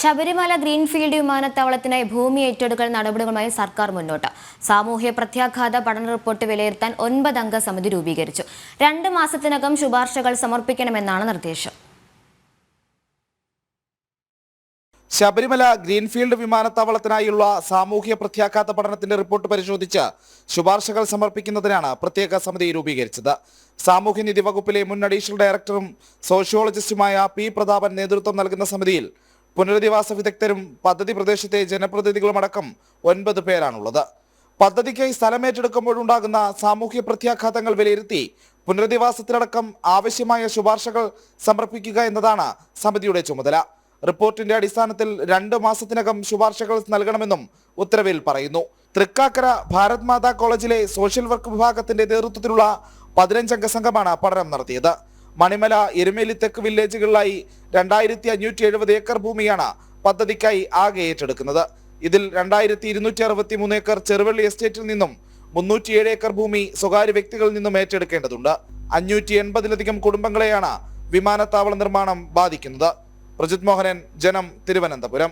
Sabarimala greenfield വിമാനത്താവളത്തിനായി ഭൂമി ഏറ്റെടുക്കൽ നടപടികളുമായി സർക്കാർ മുന്നോട്ട്. സാമൂഹ്യ പ്രത്യാഘാത പഠന റിപ്പോർട്ട് വിലയിരുത്താൻ ഒൻപത് അംഗ സമിതി രൂപീകരിച്ചു. രണ്ട് മാസത്തിനകം ശുപാർശകൾ സമർപ്പിക്കണമെന്നാണ് നിർദ്ദേശം. ശബരിമല ഗ്രീൻഫീൽഡ് വിമാനത്താവളത്തിനായുള്ള സാമൂഹ്യ പ്രത്യാഘാത പഠനത്തിന്റെ റിപ്പോർട്ട് പരിശോധിച്ച് ശുപാർശകൾ സമർപ്പിക്കുന്നതിനാണ് പ്രത്യേക സമിതി രൂപീകരിച്ചത്. സാമൂഹ്യനീതി വകുപ്പിലെ മുൻ അഡീഷണൽ ഡയറക്ടറും സോഷ്യോളജിസ്റ്റുമായ പി പ്രതാപൻ നേതൃത്വം നൽകുന്ന സമിതിയിൽ പുനരധിവാസ വിദഗ്ധരും പദ്ധതി പ്രദേശത്തെ ജനപ്രതിനിധികളുമടക്കം ഒൻപത് പേരാണുള്ളത്. പദ്ധതിക്കായി സ്ഥലമേറ്റെടുക്കുമ്പോഴുണ്ടാകുന്ന സാമൂഹ്യ പ്രത്യാഘാതങ്ങൾ വിലയിരുത്തി പുനരധിവാസത്തിലടക്കം ആവശ്യമായ ശുപാർശകൾ സമർപ്പിക്കുക എന്നതാണ് സമിതിയുടെ ചുമതല. റിപ്പോർട്ടിന്റെ അടിസ്ഥാനത്തിൽ രണ്ട് മാസത്തിനകം ശുപാർശകൾ നൽകണമെന്നും ഉത്തരവിൽ പറയുന്നു. തൃക്കാക്കര ഭാരത് മാതാ കോളേജിലെ സോഷ്യൽ വർക്ക് വിഭാഗത്തിന്റെ നേതൃത്വത്തിലുള്ള പതിനഞ്ചംഗ സംഘമാണ് പഠനം നടത്തിയത്. മണിമല എരുമേലി തെക്ക് വില്ലേജുകളിലായി രണ്ടായിരത്തി അഞ്ഞൂറ്റി എഴുപത് ഏക്കർ ഭൂമിയാണ് പദ്ധതിക്കായി ആകെ ഏറ്റെടുക്കുന്നത്. ഇതിൽ രണ്ടായിരത്തി ഇരുന്നൂറ്റി അറുപത്തി മൂന്ന് ഏക്കർ ചെറുവള്ളി എസ്റ്റേറ്റിൽ നിന്നും മുന്നൂറ്റിയേഴ് ഏക്കർ ഭൂമി സ്വകാര്യ വ്യക്തികളിൽ നിന്നും ഏറ്റെടുക്കേണ്ടതുണ്ട്. അഞ്ഞൂറ്റി എൺപതിലധികം കുടുംബങ്ങളെയാണ് വിമാനത്താവള നിർമ്മാണം ബാധിക്കുന്നത്. പ്രജിത് മോഹനൻ ജനം തിരുവനന്തപുരം.